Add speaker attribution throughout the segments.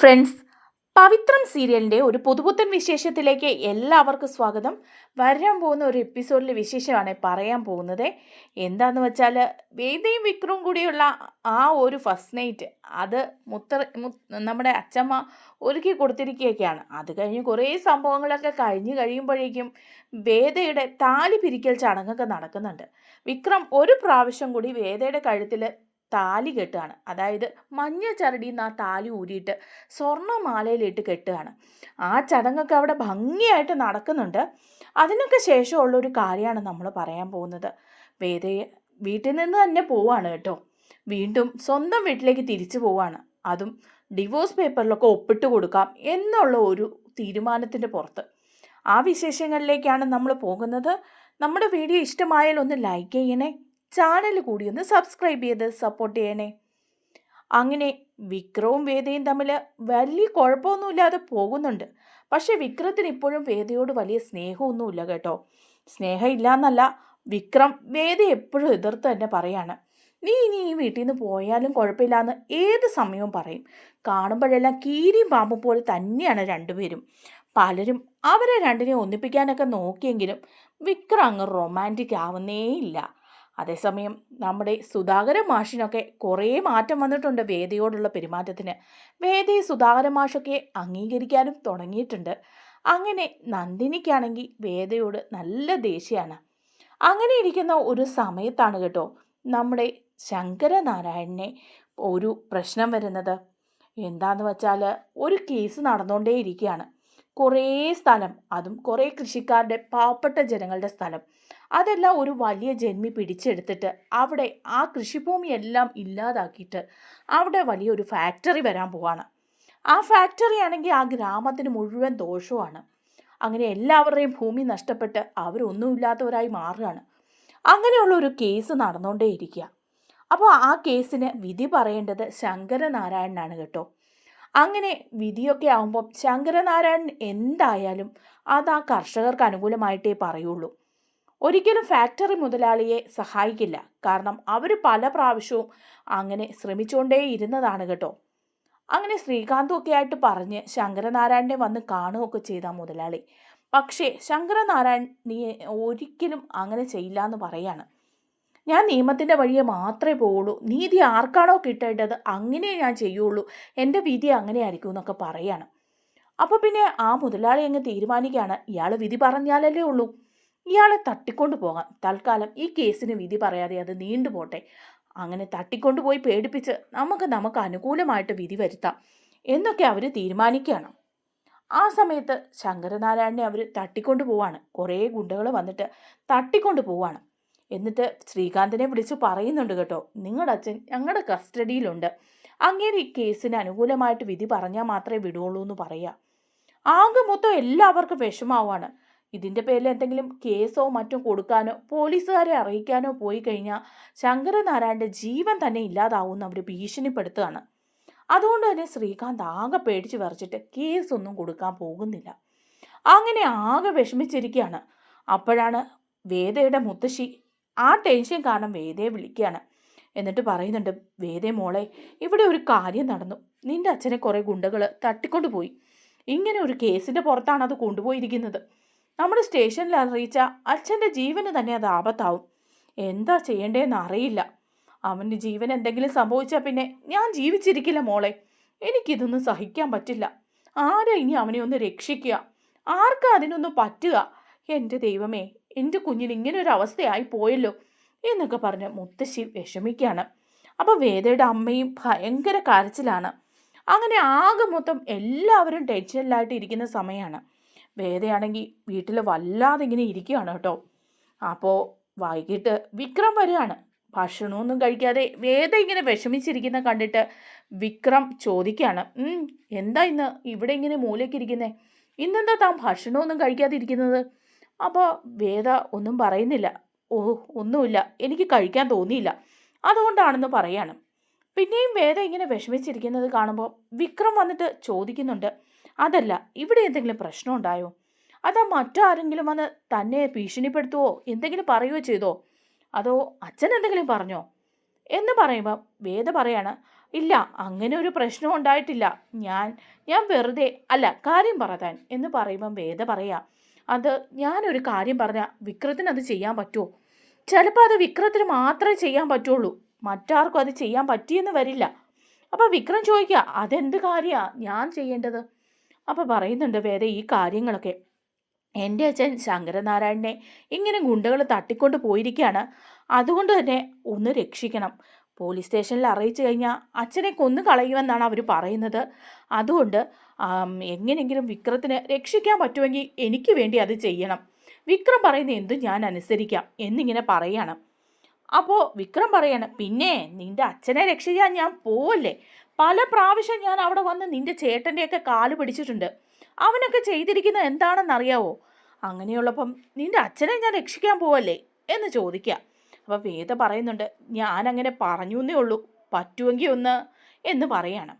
Speaker 1: Friends പവിത്രം സീരിയലിന്റെ ഒരു പുതുപുത്തൻ വിശേഷത്തിലേക്ക് എല്ലാവർക്കും സ്വാഗതം. വരാൻ പോകുന്ന ഒരു എപ്പിസോഡിലെ വിശേഷമാണ് പറയാൻ പോകുന്നത്. എന്താണെന്ന് വെച്ചാൽ വേദയും വിക്രവും കൂടിയുള്ള ആ ഒരു ഫസ്റ്റ് നൈറ്റ് അത് മുത്ത നമ്മുടെ അച്ചമ്മ ഒരുക്കി കൊടുത്തിരിക്കുകയൊക്കെയാണ്. അത് കഴിഞ്ഞ് കുറേ സംഭവങ്ങളൊക്കെ കഴിഞ്ഞ് കഴിയുമ്പോഴേക്കും വേദയുടെ താലി പിരിക്കൽ ചടങ്ങൊക്കെ നടക്കുന്നുണ്ട്. വിക്രം ഒരു പ്രാവശ്യം കൂടി വേദയുടെ കഴുത്തിൽ താലി കെട്ടുകയാണ്. അതായത് മഞ്ഞ ചരടിയിൽ നിന്ന് ആ താലി ഊരിയിട്ട് സ്വർണമാലയിലിട്ട് കെട്ടുകയാണ്. ആ ചടങ്ങൊക്കെ അവിടെ ഭംഗിയായിട്ട് നടക്കുന്നുണ്ട്. അതിനൊക്കെ ശേഷമുള്ള ഒരു കാര്യമാണ് നമ്മൾ പറയാൻ പോകുന്നത്. വേദയെ വീട്ടിൽ നിന്ന് തന്നെ പോവാണ് കേട്ടോ. വീണ്ടും സ്വന്തം വീട്ടിലേക്ക് തിരിച്ചു പോവാണ്. അതും ഡിവോഴ്സ് പേപ്പറിലൊക്കെ ഒപ്പിട്ട് കൊടുക്കാം എന്നുള്ള ഒരു തീരുമാനത്തിന്റെ പുറത്ത്. ആ വിശേഷങ്ങളിലേക്കാണ് നമ്മൾ പോകുന്നത്. നമ്മുടെ വീഡിയോ ഇഷ്ടമായാൽ ഒന്ന് ലൈക്ക് ചെയ്യണേ. ചാനൽ കൂടി ഒന്ന് സബ്സ്ക്രൈബ് ചെയ്ത് സപ്പോർട്ട് ചെയ്യണേ. അങ്ങനെ വിക്രവും വേദയും തമ്മിൽ വലിയ കുഴപ്പമൊന്നുമില്ലാതെ പോകുന്നുണ്ട്. പക്ഷെ വിക്രത്തിന് ഇപ്പോഴും വേദയോട് വലിയ സ്നേഹമൊന്നുമില്ല കേട്ടോ. സ്നേഹം വിക്രം വേദ എപ്പോഴും എതിർത്ത് തന്നെ പറയാണ്. നീ ഇനി ഈ വീട്ടിൽ നിന്ന് പോയാലും കുഴപ്പമില്ലാന്ന് ഏത് സമയവും പറയും. കാണുമ്പോഴെല്ലാം കീരിയും പാമ്പും പോലെ തന്നെയാണ് രണ്ടുപേരും. പലരും അവരെ രണ്ടിനെ ഒന്നിപ്പിക്കാനൊക്കെ നോക്കിയെങ്കിലും വിക്രം അങ്ങ് റൊമാന്റിക് ആവുന്നേ ഇല്ല അതേസമയം നമ്മുടെ സുധാകര മാഷിനൊക്കെ കുറേ മാറ്റം വന്നിട്ടുണ്ട് വേദിയോടുള്ള പെരുമാറ്റത്തിന്. വേദി സുധാകര മാഷൊക്കെ അംഗീകരിക്കാനും തുടങ്ങിയിട്ടുണ്ട്. അങ്ങനെ നന്ദിനിക്കാണെങ്കിൽ വേദയോട് നല്ല ദേഷ്യമാണ്. അങ്ങനെ ഇരിക്കുന്ന ഒരു സമയത്താണ് കേട്ടോ നമ്മുടെ ശങ്കരനാരായണനെ ഒരു പ്രശ്നം വരുന്നത്. എന്താന്ന് വെച്ചാൽ ഒരു കേസ് നടന്നുകൊണ്ടേയിരിക്കുകയാണ്. കുറേ സ്ഥലം അതും കുറേ കൃഷിക്കാരുടെ പാവപ്പെട്ട ജനങ്ങളുടെ സ്ഥലം. അതെല്ലാം ഒരു വലിയ ജന്മി പിടിച്ചെടുത്തിട്ട് അവിടെ ആ കൃഷിഭൂമിയെല്ലാം ഇല്ലാതാക്കിയിട്ട് അവിടെ വലിയൊരു ഫാക്ടറി വരാൻ പോവാണ്. ആ ഫാക്ടറി ആണെങ്കിൽ ആ ഗ്രാമത്തിന് മുഴുവൻ ദോഷവുമാണ്. അങ്ങനെ എല്ലാവരുടെയും ഭൂമി നഷ്ടപ്പെട്ട് അവരൊന്നുമില്ലാത്തവരായി മാറുകയാണ്. അങ്ങനെയുള്ള ഒരു കേസ് നടന്നുകൊണ്ടേ ഇരിക്കുക അപ്പോൾ ആ കേസിന് വിധി പറയേണ്ടത് ശങ്കരനാരായണനാണ് കേട്ടോ. അങ്ങനെ വിധിയൊക്കെ ആകുമ്പോൾ ശങ്കരനാരായണൻ എന്തായാലും അത് ആ കർഷകർക്ക് അനുകൂലമായിട്ടേ പറയുള്ളൂ. ഒരിക്കലും ഫാക്ടറി മുതലാളിയെ സഹായിക്കില്ല. കാരണം അവർ പല പ്രാവശ്യവും അങ്ങനെ ശ്രമിച്ചുകൊണ്ടേ ഇരുന്നതാണ് കേട്ടോ. അങ്ങനെ ശ്രീകാന്തും ഒക്കെ ആയിട്ട് പറഞ്ഞ് ശങ്കരനാരായണനെ വന്ന് കാണുകയൊക്കെ ചെയ്ത മുതലാളി. പക്ഷേ ശങ്കരനാരായൺ നീ ഒരിക്കലും അങ്ങനെ ചെയ്യില്ല എന്ന് പറയാണ്. ഞാൻ നിയമത്തിന്റെ വഴിയെ മാത്രമേ പോവുള്ളൂ. നീതി ആർക്കാണോ കിട്ടേണ്ടത് അങ്ങനെ ഞാൻ ചെയ്യുള്ളൂ. എന്റെ വിധി അങ്ങനെ ആയിരിക്കും എന്നൊക്കെ പറയാണ്. അപ്പോൾ പിന്നെ ആ മുതലാളി അങ്ങ് തീരുമാനിക്കുകയാണ്. ഇയാൾ വിധി പറഞ്ഞാലല്ലേ ഉള്ളൂ. ഇയാളെ തട്ടിക്കൊണ്ടു പോകാം. തൽക്കാലം ഈ കേസിന് വിധി പറയാതെ അത് നീണ്ടുപോട്ടെ അങ്ങനെ തട്ടിക്കൊണ്ടുപോയി പേടിപ്പിച്ച് നമുക്ക് നമുക്ക് അനുകൂലമായിട്ട് വിധി വരുത്താം എന്നൊക്കെ അവർ തീരുമാനിക്കുകയാണ്. ആ സമയത്ത് ശങ്കരനാരായണനെ അവർ തട്ടിക്കൊണ്ടു പോവാണ്. കുറേ ഗുണ്ടകൾ വന്നിട്ട് തട്ടിക്കൊണ്ടു പോവാണ്. എന്നിട്ട് ശ്രീകാന്തിനെ വിളിച്ച് പറയുന്നുണ്ട് കേട്ടോ നിങ്ങളുടെ അച്ഛൻ ഞങ്ങളുടെ കസ്റ്റഡിയിലുണ്ട്. അങ്ങേര് ഈ കേസിന് അനുകൂലമായിട്ട് വിധി പറഞ്ഞാൽ മാത്രമേ വിടുള്ളൂ എന്ന് പറയുക ആകെ മൊത്തം എല്ലാവർക്കും വിഷമാവാണ് ഇതിന്റെ പേരിൽ എന്തെങ്കിലും കേസോ മറ്റോ കൊടുക്കാനോ പോലീസുകാരെ അറിയിക്കാനോ പോയി കഴിഞ്ഞാൽ ശങ്കരനാരായണന്റെ ജീവൻ തന്നെ ഇല്ലാതാവുമെന്ന് അവർ ഭീഷണിപ്പെടുത്തുകയാണ്. അതുകൊണ്ട് തന്നെ ശ്രീകാന്ത് ആകെ പേടിച്ച് വിറച്ചിട്ട് കേസൊന്നും കൊടുക്കാൻ പോകുന്നില്ല. അങ്ങനെ ആകെ വിഷമിച്ചിരിക്കുകയാണ്. അപ്പോഴാണ് വേദയുടെ മുത്തശ്ശി ആ ടെൻഷൻ കാരണം വേദയെ വിളിക്കുകയാണ്. എന്നിട്ട് പറയുന്നുണ്ട് വേദേ മോളെ ഇവിടെ ഒരു കാര്യം നടന്നു. നിന്റെ അച്ഛനെ കുറേ ഗുണ്ടകൾ തട്ടിക്കൊണ്ടുപോയി. ഇങ്ങനെ ഒരു കേസിന്റെ പുറത്താണ് അത് കൊണ്ടുപോയിരിക്കുന്നത്. നമ്മുടെ സ്റ്റേഷനിൽ അറിയിച്ച അച്ഛന്റെ ജീവന് തന്നെ അത് ആപത്താവും. എന്താ ചെയ്യേണ്ടതെന്ന് അറിയില്ല. അവന്റെ ജീവൻ എന്തെങ്കിലും സംഭവിച്ചാൽ പിന്നെ ഞാൻ ജീവിച്ചിരിക്കില്ല മോളെ. എനിക്കിതൊന്നും സഹിക്കാൻ പറ്റില്ല. ആരാ ഇനി അവനെ ഒന്ന് രക്ഷിക്കുക? ആർക്കാ അതിനൊന്നും പറ്റുക? എന്റെ ദൈവമേ എന്റെ കുഞ്ഞിന് ഇങ്ങനെ ഒരു അവസ്ഥയായി പോയല്ലോ എന്നൊക്കെ പറഞ്ഞ് മുത്തശ്ശി വിഷമിക്കുകയാണ് അപ്പോൾ വേദയുടെ അമ്മയും ഭയങ്കര കരച്ചിലാണ്. അങ്ങനെ ആകെ മൊത്തം എല്ലാവരും ടെൻഷനിലായിട്ട് ഇരിക്കുന്ന സമയമാണ് വേദയാണെങ്കിൽ വീട്ടിൽ വല്ലാതെ ഇങ്ങനെ ഇരിക്കുകയാണ് കേട്ടോ. അപ്പോൾ വൈകിട്ട് വിക്രം വരികയാണ്. ഭക്ഷണമൊന്നും കഴിക്കാതെ വേദ ഇങ്ങനെ വിഷമിച്ചിരിക്കുന്ന കണ്ടിട്ട് വിക്രം ചോദിക്കുകയാണ്. എന്താ ഇന്ന്? ഇവിടെ ഇങ്ങനെ മൂലയ്ക്ക് ഇരിക്കുന്നത് ഇന്നെന്താ താൻ ഭക്ഷണമൊന്നും കഴിക്കാതെ ഇരിക്കുന്നത്? അപ്പോൾ വേദ ഒന്നും പറയുന്നില്ല. ഓ ഒന്നുമില്ല. എനിക്ക് കഴിക്കാൻ തോന്നിയില്ല. അതുകൊണ്ടാണെന്ന് പറയാണ്. പിന്നെയും വേദ ഇങ്ങനെ വിഷമിച്ചിരിക്കുന്നത് കാണുമ്പോൾ വിക്രം വന്നിട്ട് ചോദിക്കുന്നുണ്ട്. അതല്ല ഇവിടെ എന്തെങ്കിലും പ്രശ്നം ഉണ്ടായോ? അതാ മറ്റാരെങ്കിലും വന്ന് തന്നെ ഭീഷണിപ്പെടുത്തുവോ? എന്തെങ്കിലും പറയുകയോ ചെയ്തോ? അതോ അച്ഛൻ എന്തെങ്കിലും പറഞ്ഞോ? എന്ന് പറയുമ്പോൾ വേദ പറയാണ് ഇല്ല അങ്ങനെ ഒരു പ്രശ്നം ഉണ്ടായിട്ടില്ല. ഞാൻ ഞാൻ വെറുതെ അല്ല കാര്യം പറതാൻ എന്ന് പറയുമ്പം വേദ പറയാ അത് ഞാനൊരു കാര്യം പറഞ്ഞാൽ വിക്രത്തിന് അത് ചെയ്യാൻ പറ്റുമോ ചിലപ്പോൾ അത് വിക്രത്തിന് മാത്രമേ ചെയ്യാൻ പറ്റുള്ളൂ. മറ്റാർക്കും അത് ചെയ്യാൻ പറ്റിയെന്ന് വരില്ല. അപ്പോൾ വിക്രം ചോദിക്കുക അതെന്ത് കാര്യമാണ് ഞാൻ ചെയ്യേണ്ടത്? അപ്പോൾ പറയുന്നുണ്ട് വേദ ഈ കാര്യങ്ങളൊക്കെ. എന്റെ അച്ഛൻ ശങ്കരനാരായണനെ ഇങ്ങനെ ഗുണ്ടകൾ തട്ടിക്കൊണ്ട് പോയിരിക്കുകയാണ് അതുകൊണ്ട് തന്നെ ഒന്ന് രക്ഷിക്കണം. പോലീസ് സ്റ്റേഷനിൽ അറിയിച്ചു കഴിഞ്ഞാൽ അച്ഛനെ കൊന്നു കളയുമെന്നാണ് അവർ പറയുന്നത്. അതുകൊണ്ട് എങ്ങനെയെങ്കിലും വിക്രത്തിന് രക്ഷിക്കാൻ പറ്റുമെങ്കിൽ എനിക്ക് വേണ്ടി അത് ചെയ്യണം. വിക്രം പറയുന്ന എന്തും ഞാൻ അനുസരിക്കാം എന്നിങ്ങനെ പറയാണ്. അപ്പോൾ വിക്രം പറയാണ് പിന്നെ നിന്റെ അച്ഛനെ രക്ഷിക്കാൻ ഞാൻ പോവല്ലേ? പല പ്രാവശ്യം ഞാൻ അവിടെ വന്ന് നിന്റെ ചേട്ടന്റെയൊക്കെ കാൽ പിടിച്ചിട്ടുണ്ട്. അവനൊക്കെ ചെയ്തിരിക്കുന്നത് എന്താണെന്നറിയാവോ? അങ്ങനെയുള്ളപ്പം നിന്റെ അച്ഛനെ ഞാൻ രക്ഷിക്കാൻ പോവല്ലേ? എന്ന് ചോദിക്കുക അപ്പോൾ വേദ പറയുന്നുണ്ട് ഞാനങ്ങനെ പറഞ്ഞു എന്നേ ഉള്ളൂ. പറ്റുമെങ്കിൽ ഒന്ന് എന്ന് പറയാണ്.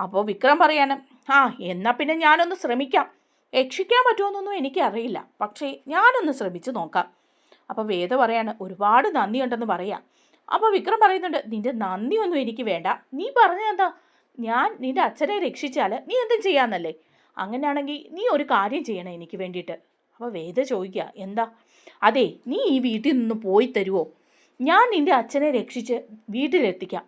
Speaker 1: അപ്പോൾ വിക്രം പറയാണ് ആ എന്നാൽ പിന്നെ ഞാനൊന്ന് ശ്രമിക്കാം. രക്ഷിക്കാൻ പറ്റുമെന്നൊന്നും എനിക്കറിയില്ല. പക്ഷേ ഞാനൊന്ന് ശ്രമിച്ചു നോക്കാം. അപ്പോൾ വേദ പറയാണ് ഒരുപാട് നന്ദിയുണ്ടെന്ന് പറയാം. അപ്പോൾ വിക്രം പറയുന്നുണ്ട് നിന്റെ നന്ദിയൊന്നും എനിക്ക് വേണ്ട. നീ പറഞ്ഞതെന്താ ഞാൻ നിന്റെ അച്ഛനെ രക്ഷിച്ചാൽ നീ എന്തും ചെയ്യാമെന്നല്ലേ അങ്ങനെയാണെങ്കിൽ നീ ഒരു കാര്യം ചെയ്യണം എനിക്ക് വേണ്ടിയിട്ട്. അപ്പോൾ വേദ ചോദിക്കുക എന്താ? അതെ നീ ഈ വീട്ടിൽ നിന്ന് പോയി തരുമോ ഞാൻ നിന്റെ അച്ഛനെ രക്ഷിച്ച് വീട്ടിലെത്തിക്കാം.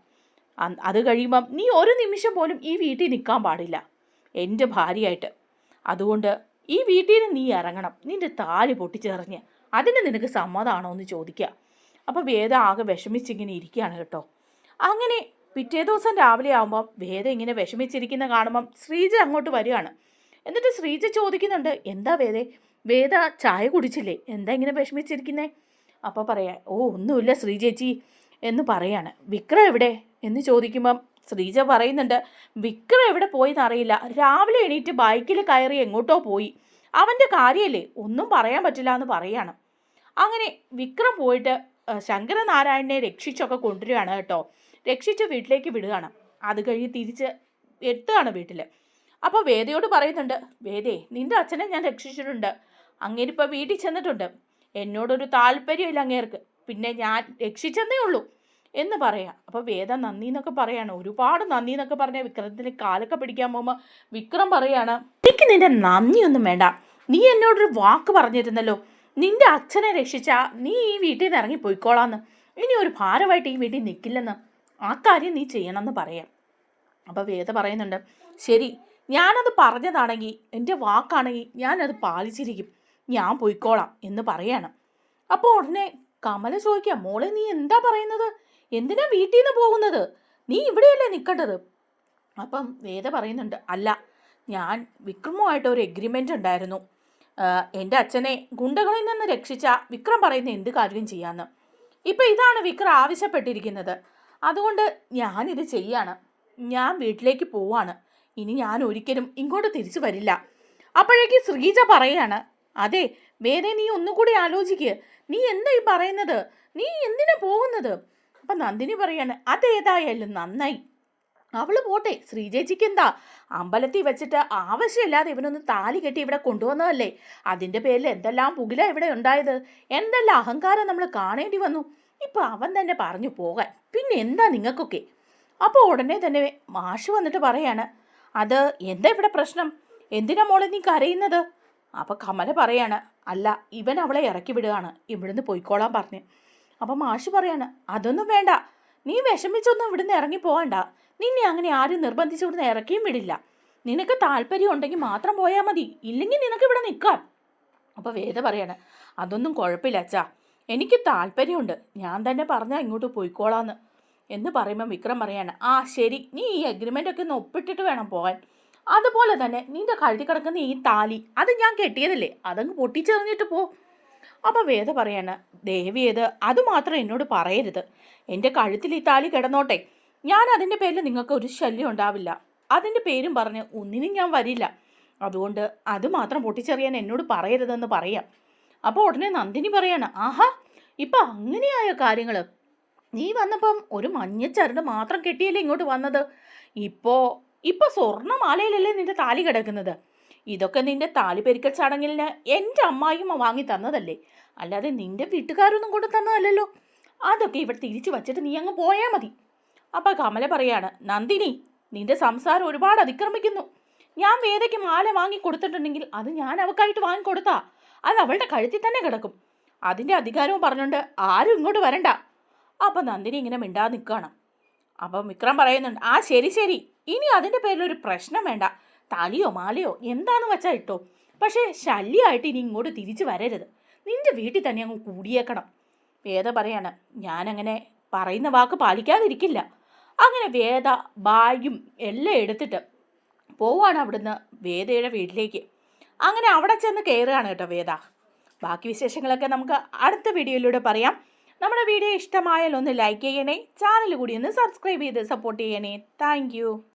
Speaker 1: അത് കഴിയുമ്പം നീ ഒരു നിമിഷം പോലും ഈ വീട്ടിൽ നിൽക്കാൻ പാടില്ല എന്റെ ഭാര്യയായിട്ട്. അതുകൊണ്ട് ഈ വീട്ടിൽ നിന്ന് നീ ഇറങ്ങണം. നിന്റെ താലി പൊട്ടിച്ചെറിഞ്ഞ്. അതിന് നിനക്ക് സമ്മതമാണോ എന്ന് ചോദിക്കുക അപ്പോൾ വേദ ആകെ വിഷമിച്ചിങ്ങനെ ഇരിക്കുകയാണ് കേട്ടോ. അങ്ങനെ പിറ്റേ ദിവസം രാവിലെ ആകുമ്പം വേദ ഇങ്ങനെ വിഷമിച്ചിരിക്കുന്ന കാണുമ്പം ശ്രീജ അങ്ങോട്ട് വരികയാണ്. എന്നിട്ട് ശ്രീജ ചോദിക്കുന്നുണ്ട് എന്താ വേദേ വേദ ചായ കുടിച്ചില്ലേ? എന്താ ഇങ്ങനെ വിഷമിച്ചിരിക്കുന്നേ? അപ്പോൾ പറയാ ഓ ഒന്നുമില്ല ശ്രീജേച്ചി എന്ന് പറയാണ്. വിക്രം എവിടെ? എന്ന് ചോദിക്കുമ്പം ശ്രീജ പറയുന്നുണ്ട് വിക്രം എവിടെ പോയെന്ന് അറിയില്ല. രാവിലെ എണീറ്റ് ബൈക്കിൽ കയറി എങ്ങോട്ടോ പോയി. അവന്റെ കാര്യമല്ലേ ഒന്നും പറയാൻ പറ്റില്ല എന്ന് പറയാണ്. അങ്ങനെ വിക്രം പോയിട്ട് ശങ്കരനാരായണനെ രക്ഷിച്ചൊക്കെ കൊണ്ടുവരികയാണ് കേട്ടോ. രക്ഷിച്ച് വീട്ടിലേക്ക് വിടുകയാണ്. അത് കഴിഞ്ഞ് തിരിച്ച് എത്തുകയാണ് വീട്ടിൽ അപ്പോൾ വേദയോട് പറയുന്നുണ്ട് വേദേ നിന്റെ അച്ഛനെ ഞാൻ രക്ഷിച്ചിട്ടുണ്ട്. അങ്ങേരിപ്പോൾ വീട്ടിൽ ചെന്നിട്ടുണ്ട്. എന്നോടൊരു താല്പര്യമില്ല അങ്ങേർക്ക്. പിന്നെ ഞാൻ രക്ഷിച്ചെന്നേ ഉള്ളൂ. എന്ന് പറയാം. അപ്പോൾ വേദ നന്ദി എന്നൊക്കെ പറയാണ്. ഒരുപാട് നന്ദി എന്നൊക്കെ പറഞ്ഞ വിക്രമത്തിന് കാലൊക്കെ പിടിക്കാൻ പോകുമ്പോൾ വിക്രം പറയാണ് എനിക്ക് നിന്റെ നന്ദിയൊന്നും വേണ്ട. നീ എന്നോടൊരു വാക്ക് പറഞ്ഞിരുന്നല്ലോ. നിന്റെ അച്ഛനെ രക്ഷിച്ചാ നീ ഈ വീട്ടിൽ നിന്ന് ഇറങ്ങി പോയിക്കോളാന്ന്. ഇനി ഒരു ഭാരമായിട്ട് ഈ വീട്ടിൽ നിൽക്കില്ലെന്ന് ആ കാര്യം നീ ചെയ്യണമെന്ന് പറയാം. അപ്പോൾ വേദ പറയുന്നുണ്ട് ശരി ഞാനത് പറഞ്ഞതാണെങ്കിൽ എന്റെ വാക്കാണെങ്കിൽ ഞാനത് പാലിച്ചിരിക്കും. ഞാൻ പോയിക്കോളാം എന്ന് പറയാണ്. അപ്പോൾ ഉടനെ കമല ചോദിക്കാം മോളെ നീ എന്താ പറയുന്നത്? എന്തിനാ വീട്ടിൽ നിന്ന് പോകുന്നത്? നീ ഇവിടെയല്ലേ നിൽക്കേണ്ടത്? അപ്പം വേദ പറയുന്നുണ്ട് അല്ല ഞാൻ വിക്രമുമായിട്ട് ഒരു എഗ്രിമെന്റ് ഉണ്ടായിരുന്നു. എന്റെ അച്ഛനെ ഗുണ്ടകളിൽ നിന്ന് രക്ഷിച്ച വിക്രം പറയുന്ന എന്ത് കാര്യം ചെയ്യാമെന്ന് ഇപ്പം ഇതാണ് വിക്രം ആവശ്യപ്പെട്ടിരിക്കുന്നത്. അതുകൊണ്ട് ഞാനിത് ചെയ്യാണ്. ഞാൻ വീട്ടിലേക്ക് പോവാണ്. ഇനി ഞാൻ ഒരിക്കലും ഇങ്ങോട്ട് തിരിച്ചു വരില്ല. അപ്പോഴേക്ക് ശ്രീജ പറയാണ് അതെ വേദന നീ ഒന്നുകൂടി ആലോചിക്കുക നീ എന്താ ഈ പറയുന്നത്? നീ എന്തിനാ പോകുന്നത്? അപ്പം നന്ദിനി പറയാണ് അതേതായാലും നന്നായി. അവൾ പോട്ടെ ശ്രീജേച്ചിക്ക് എന്താ അമ്പലത്തിൽ വെച്ചിട്ട് ആവശ്യമില്ലാതെ ഇവനൊന്ന് താലി കെട്ടി ഇവിടെ കൊണ്ടുവന്നതല്ലേ? അതിന്റെ പേരിൽ എന്തെല്ലാം പുകില ഇവിടെ ഉണ്ടായത്? എന്തെല്ലാം അഹങ്കാരം നമ്മൾ കാണേണ്ടി വന്നു? ഇപ്പൊ അവൻ തന്നെ പറഞ്ഞു പോകാൻ. പിന്നെ എന്താ നിങ്ങൾക്കൊക്കെ? അപ്പോൾ ഉടനെ തന്നെ മാഷ് വന്നിട്ട് പറയാണ് അത് എന്താ ഇവിടെ പ്രശ്നം? എന്തിനാ മോളെ നീ കരയുന്നത്? അപ്പോൾ കമല പറയാണ് അല്ല ഇവൻ അവളെ ഇറക്കി വിടുകയാണ്. ഇവിടുന്ന് പോയിക്കോളാൻ പറഞ്ഞ്. അപ്പം മാഷ് പറയാണ് അതൊന്നും വേണ്ട. നീ വിഷമിച്ചൊന്നും ഇവിടുന്ന് ഇറങ്ങി പോകണ്ട. നിന്നെ അങ്ങനെ ആരും നിർബന്ധിച്ചുകൊണ്ട് ഇവിടുന്ന് ഇറക്കിയും വിടില്ല. നിനക്ക് താല്പര്യം ഉണ്ടെങ്കിൽ മാത്രം പോയാൽ മതി. ഇല്ലെങ്കിൽ നിനക്ക് ഇവിടെ നിൽക്കാം. അപ്പോൾ വേദ പറയാണ് അതൊന്നും കുഴപ്പമില്ല അച്ഛാ. എനിക്ക് താല്പര്യമുണ്ട്. ഞാൻ തന്നെ പറഞ്ഞാൽ ഇങ്ങോട്ട് പോയിക്കോളാന്ന്. എന്ന് പറയുമ്പോൾ വിക്രം പറയാണ് ആ ശരി. നീ ഈ അഗ്രിമെന്റൊക്കെ ഒന്ന് ഒപ്പിട്ടിട്ട് വേണം പോകാൻ. അതുപോലെ തന്നെ നിന്റെ കഴുതി കിടക്കുന്ന ഈ താലി അത് ഞാൻ കെട്ടിയതല്ലേ? അതങ്ങ് പൊട്ടിച്ചെറിഞ്ഞിട്ട് പോ. അപ്പോൾ വേദ പറയാണ് ദേവിയത് അത് മാത്രം എന്നോട് പറയരുത്. എന്റെ കഴുത്തിൽ ഈ താലി കിടന്നോട്ടെ. ഞാൻ അതിന്റെ പേരിൽ നിങ്ങൾക്ക് ഒരു ശല്യം ഉണ്ടാവില്ല. അതിന്റെ പേരും പറഞ്ഞ് ഒന്നിനും ഞാൻ വരില്ല. അതുകൊണ്ട് അത് മാത്രം പൊട്ടിച്ചെറിയാൻ എന്നോട് പറയരുതെന്ന് പറയാം. അപ്പോൾ ഉടനെ നന്ദിനി പറയാണ് ആഹാ ഇപ്പം അങ്ങനെയായ കാര്യങ്ങൾ നീ വന്നപ്പം ഒരു മഞ്ഞച്ചരട് മാത്രം കെട്ടിയല്ലേ ഇങ്ങോട്ട് വന്നത്? ഇപ്പോൾ ഇപ്പോൾ സ്വർണമാലയിലല്ലേ നിന്റെ താലി കിടക്കുന്നത്? ഇതൊക്കെ നിന്റെ താലി പെരുക്കൽ ചടങ്ങിലിന് എന്റെ അമ്മായിമ്മ വാങ്ങി തന്നതല്ലേ? അല്ലാതെ നിന്റെ വീട്ടുകാരൊന്നും കൊണ്ട് തന്നതല്ലല്ലോ. അതൊക്കെ ഇവിടെ തിരിച്ചു വച്ചിട്ട് നീ അങ്ങ് പോയാൽ മതി. അപ്പം കമല പറയാണ് നന്ദിനി നിന്റെ സംസാരം ഒരുപാട് അതിക്രമിക്കുന്നു. ഞാൻ വേദയ്ക്ക് മാല വാങ്ങി കൊടുത്തിട്ടുണ്ടെങ്കിൽ അത് ഞാൻ അവക്കായിട്ട് വാങ്ങിക്കൊടുത്താ അത് അവളുടെ കഴുത്തിൽ തന്നെ കിടക്കും. അതിന്റെ അധികാരവും പറഞ്ഞുകൊണ്ട് ആരും ഇങ്ങോട്ട് വരണ്ട. അപ്പം നന്ദിനി ഇങ്ങനെ മിണ്ടാ നിൽക്കുകയാണ് അപ്പം വിക്രം പറയുന്നുണ്ട് ആ ശരി ശരി. ഇനി അതിന്റെ പേരിൽ ഒരു പ്രശ്നം വേണ്ട. തലിയോ മാലയോ എന്താന്ന് വെച്ചാൽ ഇട്ടോ. പക്ഷേ ശല്യമായിട്ട് ഇനി ഇങ്ങോട്ട് തിരിച്ചു വരരുത്. നിന്റെ വീട്ടിൽ തന്നെ അങ്ങ് കൂടിയേക്കണം. വേദ പറയാണ് ഞാനങ്ങനെ പറയുന്ന വാക്ക് പാലിക്കാതിരിക്കില്ല. അങ്ങനെ വേദ ബായും എല്ലാം എടുത്തിട്ട് പോവാണ് അവിടുന്ന് വേദയുടെ വീട്ടിലേക്ക്. അങ്ങനെ അവിടെ ചെന്ന് കയറുകയാണ് കേട്ടോ വേദ. ബാക്കി വിശേഷങ്ങളൊക്കെ നമുക്ക് അടുത്ത വീഡിയോയിലൂടെ പറയാം. നമ്മുടെ വീഡിയോ ഇഷ്ടമായാൽ ഒന്ന് ലൈക്ക് ചെയ്യണേ ചാനൽ കൂടി ഒന്ന് സബ്സ്ക്രൈബ് ചെയ്ത് സപ്പോർട്ട് ചെയ്യണേ. താങ്ക്